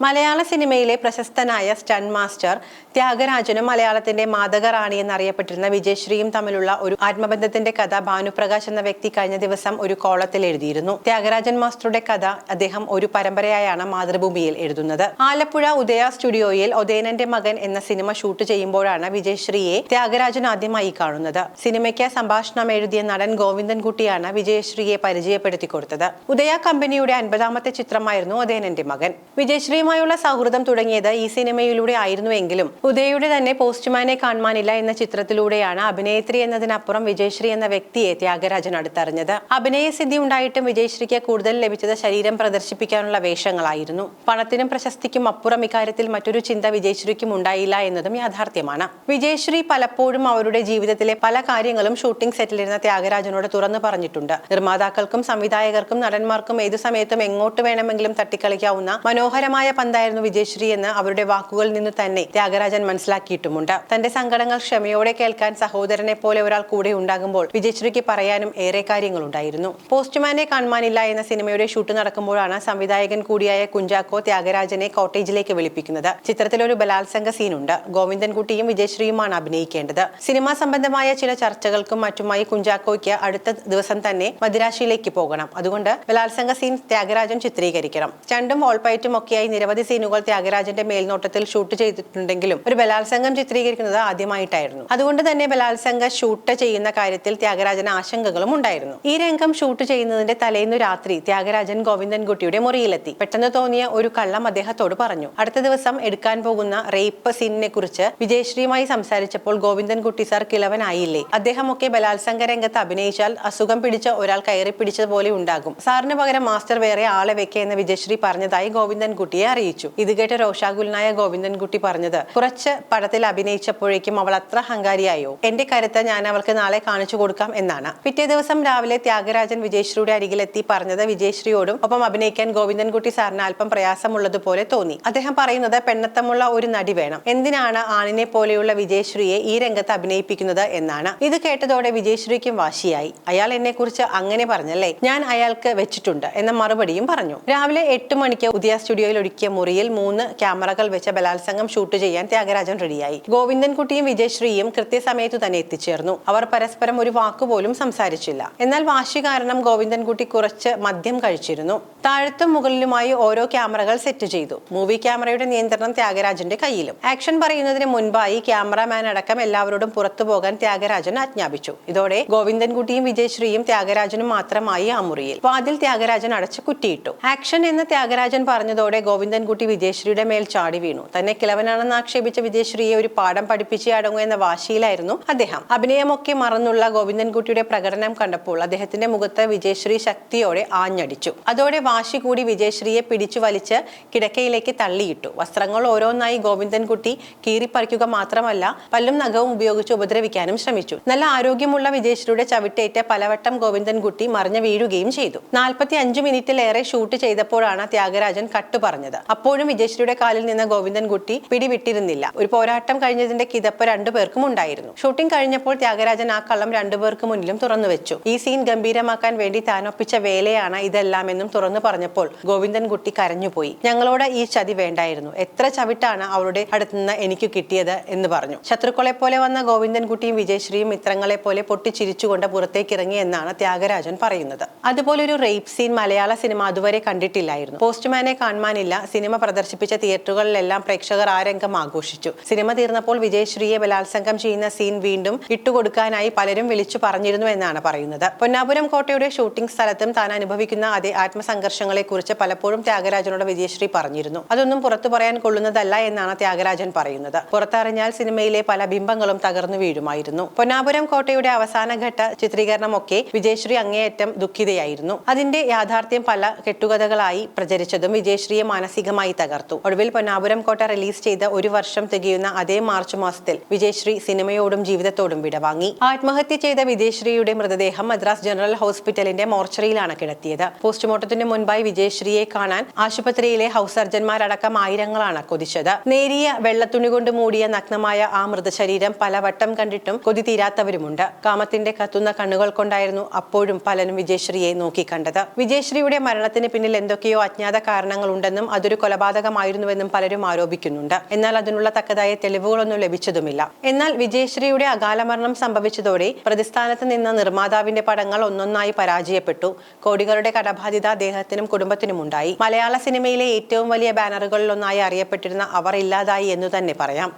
മലയാള സിനിമയിലെ പ്രശസ്തനായ stun master ത്യാഗരാജനും മലയാളത്തിന്റെ മാതക റാണി എന്നറിയപ്പെട്ടിരുന്ന വിജയശ്രീയും തമ്മിലുള്ള ഒരു ആത്മബന്ധത്തിന്റെ കഥ ഭാനുപ്രകാശ് എന്ന വ്യക്തി കഴിഞ്ഞ ദിവസം ഒരു കോളത്തിൽ എഴുതിയിരുന്നു. ത്യാഗരാജൻ മാസ്റ്ററുടെ കഥ അദ്ദേഹം ഒരു പരമ്പരയായാണ് മാതൃഭൂമിയിൽ എഴുതുന്നത്. ആലപ്പുഴ ഉദയ സ്റ്റുഡിയോയിൽ ഒതേനന്റെ മകൻ എന്ന സിനിമ ഷൂട്ട് ചെയ്യുമ്പോഴാണ് വിജയശ്രീയെ ത്യാഗരാജൻ ആദ്യമായി കാണുന്നത്. സിനിമയ്ക്ക് സംഭാഷണം എഴുതിയ നടൻ ഗോവിന്ദൻകുട്ടിയാണ് വിജയശ്രീയെ പരിചയപ്പെടുത്തി കൊടുത്തത്. ഉദയ കമ്പനിയുടെ അൻപതാമത്തെ ചിത്രമായിരുന്നു ഒതേനന്റെ മകൻ. വിജയശ്രീയുമായുള്ള സൗഹൃദം തുടങ്ങിയത് ഈ സിനിമയിലൂടെ ആയിരുന്നുവെങ്കിലും ഉദയയുടെ തന്നെ പോസ്റ്റ്മാനെ കാണുവാനില്ല എന്ന ചിത്രത്തിലൂടെയാണ് അഭിനേത്രി എന്നതിനപ്പുറം വിജയശ്രീ എന്ന വ്യക്തിയെ ത്യാഗരാജൻ അടുത്തറിഞ്ഞത്. അഭിനയ സിദ്ധി ഉണ്ടായിട്ടും വിജയശ്രീക്ക് കൂടുതൽ ലഭിച്ചത് ശരീരം പ്രദർശിപ്പിക്കാനുള്ള വേഷങ്ങളായിരുന്നു. പണത്തിനും പ്രശസ്തിക്കും അപ്പുറം ഇക്കാര്യത്തിൽ മറ്റൊരു ചിന്ത വിജയശ്രീക്കും ഉണ്ടായില്ല എന്നതും യാഥാർത്ഥ്യമാണ്. വിജയശ്രീ പലപ്പോഴും അവരുടെ ജീവിതത്തിലെ പല കാര്യങ്ങളും ഷൂട്ടിംഗ് സെറ്റിലിരുന്ന ത്യാഗരാജനോട് തുറന്നു പറഞ്ഞിട്ടുണ്ട്. നിർമ്മാതാക്കൾക്കും സംവിധായകർക്കും നടന്മാർക്കും ഏതു സമയത്തും എങ്ങോട്ട് വേണമെങ്കിലും തട്ടിക്കളിക്കാവുന്ന മനോഹരമായ പന്തായിരുന്നു വിജയശ്രീ എന്ന് അവരുടെ വാക്കുകളിൽ നിന്ന് തന്നെ ത്യാഗരാജൻ മനസ്സിലാക്കിയിട്ടുമുണ്ട്. തന്റെ സങ്കടങ്ങൾ ക്ഷമയോടെ കേൾക്കാൻ സഹോദരനെ പോലെ ഒരാൾ കൂടെ ഉണ്ടാകുമ്പോൾ വിജയശ്രീക്ക് പറയാനും ഏറെ കാര്യങ്ങളുണ്ടായിരുന്നു. പോസ്റ്റ്മാനെ കാണുവാനില്ല എന്ന സിനിമയുടെ ഷൂട്ട് നടക്കുമ്പോഴാണ് സംവിധായകൻ കൂടിയായ കുഞ്ചാക്കോ ത്യാഗരാജനെ കോട്ടേജിലേക്ക് വിളിപ്പിക്കുന്നത്. ചിത്രത്തിൽ ഒരു ബലാത്സംഗ സീനുണ്ട്. ഗോവിന്ദൻകുട്ടിയും വിജയശ്രീയുമാണ് അഭിനയിക്കേണ്ടത്. സിനിമാ സംബന്ധമായ ചില ചർച്ചകൾക്കും മറ്റുമായി കുഞ്ചാക്കോയ്ക്ക് അടുത്ത ദിവസം തന്നെ മദിരാശിയിലേക്ക് പോകണം. അതുകൊണ്ട് ബലാത്സംഗ സീൻ ത്യാഗരാജൻ ചിത്രീകരിക്കണം. ചണ്ടും ഓൾപൈറ്റും ഒക്കെയായി നിരവധി സീനുകൾ ത്യാഗരാജന്റെ മേൽനോട്ടത്തിൽ ഷൂട്ട് ചെയ്തിട്ടുണ്ടെങ്കിലും ഒരു ബലാത്സംഗം ചിത്രീകരിക്കുന്നത് ആദ്യമായിട്ടായിരുന്നു. അതുകൊണ്ട് തന്നെ ബലാത്സംഗ ഷൂട്ട് ചെയ്യുന്ന കാര്യത്തിൽ ത്യാഗരാജന് ആശങ്കകളും ഉണ്ടായിരുന്നു. ഈ രംഗം ഷൂട്ട് ചെയ്യുന്നതിന്റെ തലേന്ന് രാത്രി ത്യാഗരാജൻ ഗോവിന്ദൻകുട്ടിയുടെ മുറിയിലെത്തി. പെട്ടെന്ന് തോന്നിയ ഒരു കള്ളം അദ്ദേഹത്തോട് പറഞ്ഞു. അടുത്ത ദിവസം എടുക്കാൻ പോകുന്ന റേപ്പ് സീനിനെ കുറിച്ച് വിജയശ്രീയുമായി സംസാരിച്ചപ്പോൾ ഗോവിന്ദൻകുട്ടി സാർ കിളവനായില്ലേ? അദ്ദേഹമൊക്കെ ബലാത്സംഗ രംഗത്ത് അഭിനയിച്ചാൽ അസുഖം പിടിച്ച ഒരാൾ കയറി പിടിച്ചതുപോലെ ഉണ്ടാകും. സാറിന് പകരം മാസ്റ്റർ വേറെ ആളെ വെക്കേ എന്ന് വിജയശ്രീ പറഞ്ഞതായി ഗോവിന്ദൻകുട്ടിയെ അറിയിച്ചു. ഇത് കേട്ട രോഷാകുലനായ ഗോവിന്ദൻകുട്ടി പറഞ്ഞത് കുറച്ച് പടത്തിൽ അഭിനയിച്ചപ്പോഴേക്കും അവൾ അത്ര ഹങ്കാരിയായോ എന്റെ കരുത്ത് ഞാൻ അവൾക്ക് നാളെ കാണിച്ചു കൊടുക്കാം എന്നാണ്. പിറ്റേ ദിവസം രാവിലെ ത്യാഗരാജൻ വിജയശ്രീയുടെ അരികിലെത്തി പറഞ്ഞത് വിജയശ്രീയോടും ഒപ്പം അഭിനയിക്കാൻ ഗോവിന്ദൻകുട്ടി സാറിന് അല്പം പ്രയാസമുള്ളതുപോലെ തോന്നി. അദ്ദേഹം പറയുന്നത് പെണ്ണത്തമുള്ള ഒരു നടി വേണം. എന്തിനാണ് ആണിനെ പോലെയുള്ള വിജയശ്രീയെ ഈ രംഗത്ത് അഭിനയിപ്പിക്കുന്നത് എന്നാണ്. ഇത് കേട്ടതോടെ വിജയശ്രീക്കും വാശിയായി. അയാൾ എന്നെ കുറിച്ച് അങ്ങനെ പറഞ്ഞല്ലേ? ഞാൻ അയാൾക്ക് വെച്ചിട്ടുണ്ട് എന്ന മറുപടിയും പറഞ്ഞു. രാവിലെ എട്ട് മണിക്ക് ഉദയ സ്റ്റുഡിയോയിൽ ഒരുക്കിയ മുറിയിൽ മൂന്ന് ക്യാമറകൾ വെച്ച ബലാത്സംഗം ഷൂട്ട് ചെയ്യാൻ ത്യാഗരാജൻ റെഡിയായി. ഗോവിന്ദൻകുട്ടിയും വിജയശ്രീയും കൃത്യസമയത്തു തന്നെ എത്തിച്ചേർന്നു. അവർ പരസ്പരം ഒരു വാക്കുപോലും സംസാരിച്ചില്ല. എന്നാൽ വാശി കാരണം ഗോവിന്ദൻകുട്ടി കുറച്ച് മദ്യം കഴിച്ചിരുന്നു. താഴത്തും മുകളിലുമായി ഓരോ ക്യാമറകൾ സെറ്റ് ചെയ്തു. മൂവി ക്യാമറയുടെ നിയന്ത്രണം ത്യാഗരാജന്റെ കയ്യിലും. ആക്ഷൻ പറയുന്നതിന് മുൻപായി ക്യാമറാമാൻ അടക്കം എല്ലാവരോടും പുറത്തു പോകാൻ ത്യാഗരാജൻ ആജ്ഞാപിച്ചു. ഇതോടെ ഗോവിന്ദൻകുട്ടിയും വിജയശ്രീയും ത്യാഗരാജനും മാത്രമായി ആ മുറിയിൽ. വാതിൽ ത്യാഗരാജൻ അടച്ച് കുറ്റിയിട്ടു. ആക്ഷൻ എന്ന് ത്യാഗരാജൻ പറഞ്ഞതോടെ ഗോവിന്ദൻകുട്ടി വിജയശ്രീയുടെ മേൽ ചാടി വീണു. തന്നെ കിളവനാണെന്ന് ആക്ഷേപിച്ച വിജയശ്രീയെ ഒരു പാഠം പഠിപ്പിച്ചേ അടങ്ങൂ എന്ന വാശിയിലായിരുന്നു അദ്ദേഹം. അഭിനയമൊക്കെ മറന്നുള്ള ഗോവിന്ദൻകുട്ടിയുടെ പ്രകടനം കണ്ടപ്പോൾ അദ്ദേഹത്തിന്റെ മുഖത്ത് വിജയശ്രീ ശക്തിയോടെ ആഞ്ഞടിച്ചു. അതോടെ വാശി കൂടി വിജയശ്രീയെ പിടിച്ചു വലിച്ച് കിടക്കയിലേക്ക് തള്ളിയിട്ടു. വസ്ത്രങ്ങൾ ഓരോന്നായി ഗോവിന്ദൻകുട്ടി കീറിപ്പറിക്കുക മാത്രമല്ല പല്ലും നഖവും ഉപയോഗിച്ച് ഉപദ്രവിക്കാനും ശ്രമിച്ചു. നല്ല ആരോഗ്യമുള്ള വിജയശ്രീയുടെ ചവിട്ടേറ്റ പലവട്ടം ഗോവിന്ദൻകുട്ടി മറിഞ്ഞു വീഴുകയും ചെയ്തു. നാൽപ്പത്തി അഞ്ച് മിനിറ്റിലേറെ ഷൂട്ട് ചെയ്തപ്പോഴാണ് ത്യാഗരാജൻ കട്ടു പറഞ്ഞത്. അപ്പോഴും വിജയശ്രീയുടെ കാലിൽ നിന്ന് ഗോവിന്ദൻകുട്ടി പിടിവിട്ടിരുന്നില്ല. ഒരു പോരാട്ടം കഴിഞ്ഞതിന്റെ കിതപ്പ് രണ്ടുപേർക്കും ഉണ്ടായിരുന്നു. ഷൂട്ടിംഗ് കഴിഞ്ഞപ്പോൾ ത്യാഗരാജൻ ആ കള്ളം രണ്ടുപേർക്ക് മുന്നിലും തുറന്നു വെച്ചു. ഈ സീൻ ഗംഭീരമാക്കാൻ വേണ്ടി താൻ ഒപ്പിച്ച വേലയാണ് ഇതെല്ലാമെന്നും തുറന്നു പറഞ്ഞപ്പോൾ ഗോവിന്ദൻകുട്ടി കരഞ്ഞുപോയി. ഞങ്ങളോട് ഈ ചതി വേണ്ടായിരുന്നു. എത്ര ചവിട്ടാണ് അവളുടെ അടുത്തുനിന്ന് എനിക്ക് കിട്ടിയത്? എന്ന് പറഞ്ഞു. ശത്രുക്കളെ പോലെ വന്ന ഗോവിന്ദൻകുട്ടിയും വിജയശ്രീയും മിത്രങ്ങളെ പോലെ പൊട്ടിച്ചിരിച്ചുകൊണ്ട് പുറത്തേക്ക് ഇറങ്ങി എന്നാണ് ത്യാഗരാജൻ പറയുന്നത്. അതുപോലെ ഒരു റേപ്പ് സീൻ മലയാള സിനിമ അതുവരെ കണ്ടിട്ടില്ലായിരുന്നു. പോസ്റ്റ്മാനെ കാണുവാനില്ല സിനിമ പ്രദർശിപ്പിച്ച തിയേറ്ററുകളിലെല്ലാം പ്രേക്ഷകർ ആ രംഗം ആഘോഷിച്ചു. സിനിമ തീർന്നപ്പോൾ വിജയശ്രീയെ ബലാത്സംഗം ചെയ്യുന്ന സീൻ വീണ്ടും ഇട്ടുകൊടുക്കാനായി പലരും വിളിച്ചു പറഞ്ഞിരുന്നു എന്നാണ് പറയുന്നത്. പൊന്നാപുരം കോട്ടയുടെ ഷൂട്ടിംഗ് സ്ഥലത്തും താൻ അനുഭവിക്കുന്ന അതേ ആത്മസംഘർഷങ്ങളെ കുറിച്ച് പലപ്പോഴും ത്യാഗരാജനോട് വിജയശ്രീ പറഞ്ഞിരുന്നു. അതൊന്നും പുറത്തു പറയാൻ കൊള്ളുന്നതല്ല എന്നാണ് ത്യാഗരാജൻ പറയുന്നത്. പുറത്തറിഞ്ഞാൽ സിനിമയിലെ പല ബിംബങ്ങളും തകർന്നു വീഴുമായിരുന്നു. പൊന്നാപുരം കോട്ടയുടെ അവസാന ഘട്ട ചിത്രീകരണമൊക്കെ വിജയശ്രീ അങ്ങേയറ്റം ദുഃഖിതയായിരുന്നു. അതിന്റെ യാഥാർത്ഥ്യം പല കെട്ടുകഥകളായി പ്രചരിച്ചതും വിജയശ്രീയെ മാനസികമായി തകർത്തു. ഒടുവിൽ പൊന്നാപുരം കോട്ട റിലീസ് ചെയ്ത ഒരു വർഷം തികയുന്ന അതേ മാർച്ച് മാസത്തിൽ വിജയശ്രീ സിനിമയോടും ജീവിതത്തോടും വിടവാങ്ങി. ആത്മഹത്യ ചെയ്ത വിജയശ്രീയുടെ മൃതദേഹം മദ്രാസ് ജനറൽ ഹോസ്പിറ്റലിന്റെ മോർച്ചറിയിലാണ് കിടത്തിയത്. പോസ്റ്റ്മോർട്ടത്തിന് മുൻപായി വിജയശ്രീയെ കാണാൻ ആശുപത്രിയിലെ ഹൗസ് സർജന്മാരടക്കം ആയിരങ്ങളാണ് കൊതിച്ചത്. നേരിയ വെള്ളത്തുണി കൊണ്ട് മൂടിയ നഗ്നമായ ആ മൃതശരീരം പലവട്ടം കണ്ടിട്ടും കൊതി തീരാത്തവരുമുണ്ട് കാമത്തിന്റെ കത്തുന്ന കണ്ണുകൾ കൊണ്ടായിരുന്നു അപ്പോഴും പലരും വിജയശ്രീയെ നോക്കിക്കണ്ടത്. വിജയശ്രീയുടെ മരണത്തിന് പിന്നിൽ എന്തൊക്കെയോ അജ്ഞാത കാരണങ്ങൾ ഉണ്ടെന്നും അതൊരു കൊലപാതകമായിരുന്നുവെന്നും പലരും ആരോപിക്കുന്നുണ്ട്. എന്നാൽ അതിനുള്ള തക്കതായ തെളിവുകളൊന്നും ലഭിച്ചതുമില്ല. എന്നാൽ വിജയശ്രീയുടെ അകാലമരണം സംഭവിച്ചതോടെ പ്രതിസ്ഥാനത്ത് നിന്ന നിർമ്മാതാവിന്റെ പടങ്ങൾ ഒന്നൊന്നായി പരാജയപ്പെട്ടു. കോടികളുടെ കടബാധ്യത അദ്ദേഹത്തിനും കുടുംബത്തിനുമുണ്ടായി മലയാള സിനിമയിലെ ഏറ്റവും വലിയ ബാനറുകളിലൊന്നായി അറിയപ്പെട്ടിരുന്ന അവർ ഇല്ലാതായി എന്നു തന്നെ പറയാം.